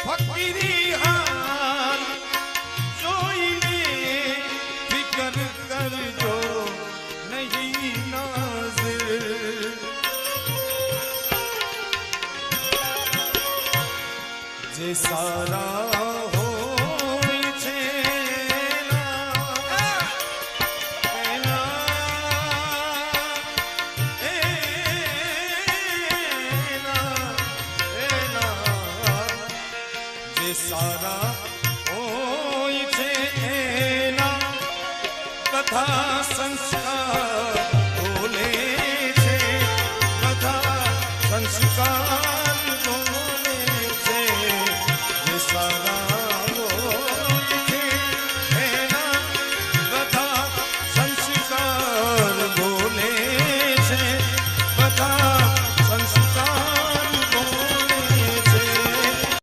ફકીરી હાલ જોઈને ફિકર કરજો નહીં નાઝિર જે સારા સારા હોય છે એના કથા સંસ્કાર બોલે છે કથા સંસ્કાર